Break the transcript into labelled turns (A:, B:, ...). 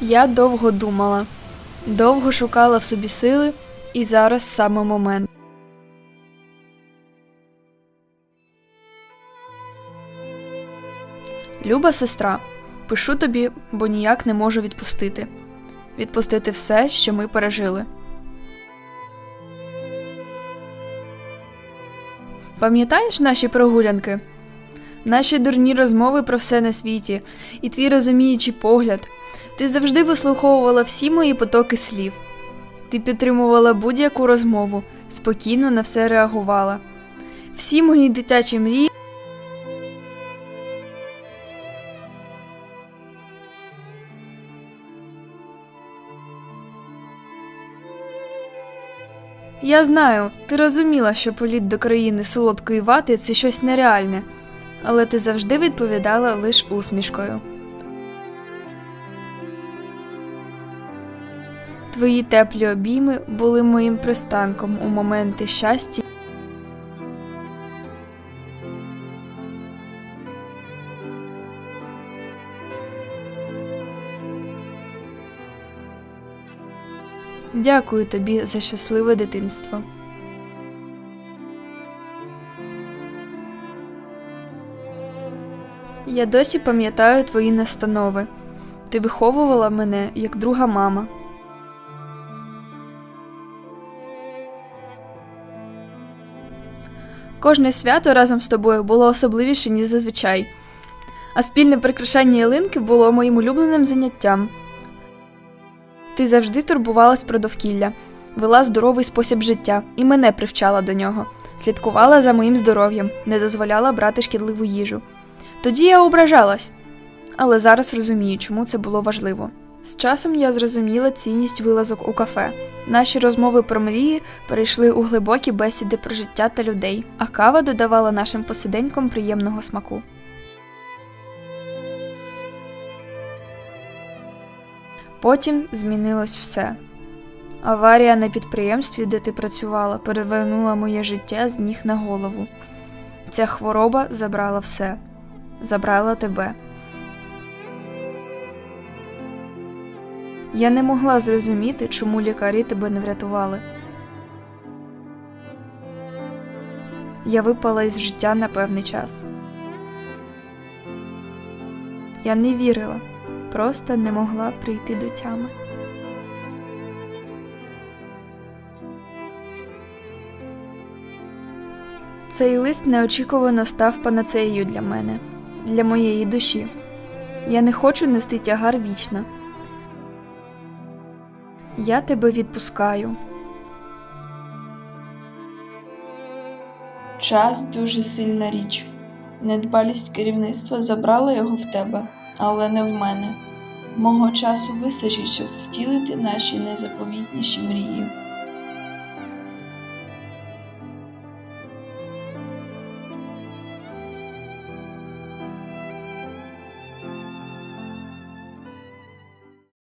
A: Я довго думала, довго шукала в собі сили, і зараз саме момент. Люба сестра, пишу тобі, бо ніяк не можу відпустити. Відпустити все, що ми пережили. Пам'ятаєш наші прогулянки? Наші дурні розмови про все на світі, і твій розуміючий погляд. Ти завжди вислуховувала всі мої потоки слів. Ти підтримувала будь-яку розмову, спокійно на все реагувала. Всі мої дитячі мрії. Я знаю, ти розуміла, що політ до країни солодкої вати це щось нереальне, але ти завжди відповідала лише усмішкою. Твої теплі обійми були моїм пристанком у моменти щастя. Дякую тобі за щасливе дитинство. Я досі пам'ятаю твої настанови. Ти виховувала мене як друга мама. Кожне свято разом з тобою було особливіше, ніж зазвичай. А спільне прикрашання ялинки було моїм улюбленим заняттям. Ти завжди турбувалась про довкілля, вела здоровий спосіб життя і мене привчала до нього, слідкувала за моїм здоров'ям, не дозволяла брати шкідливу їжу. Тоді я ображалась, але зараз розумію, чому це було важливо. З часом я зрозуміла цінність вилазок у кафе. Наші розмови про мрії перейшли у глибокі бесіди про життя та людей, а кава додавала нашим посиденькам приємного смаку. Потім змінилось все. Аварія на підприємстві, де ти працювала, перевернула моє життя з ніг на голову. Ця хвороба забрала все, забрала тебе. Я не могла зрозуміти, чому лікарі тебе не врятували. Я випала із життя на певний час. Я не вірила, просто не могла прийти до тями. Цей лист неочікувано став панацеєю для мене, для моєї душі. Я не хочу нести тягар вічно. Я тебе відпускаю.
B: Час дуже сильна річ. Недбалість керівництва забрала його в тебе, але не в мене. Мого часу вистачить, щоб втілити наші найзаповітніші мрії.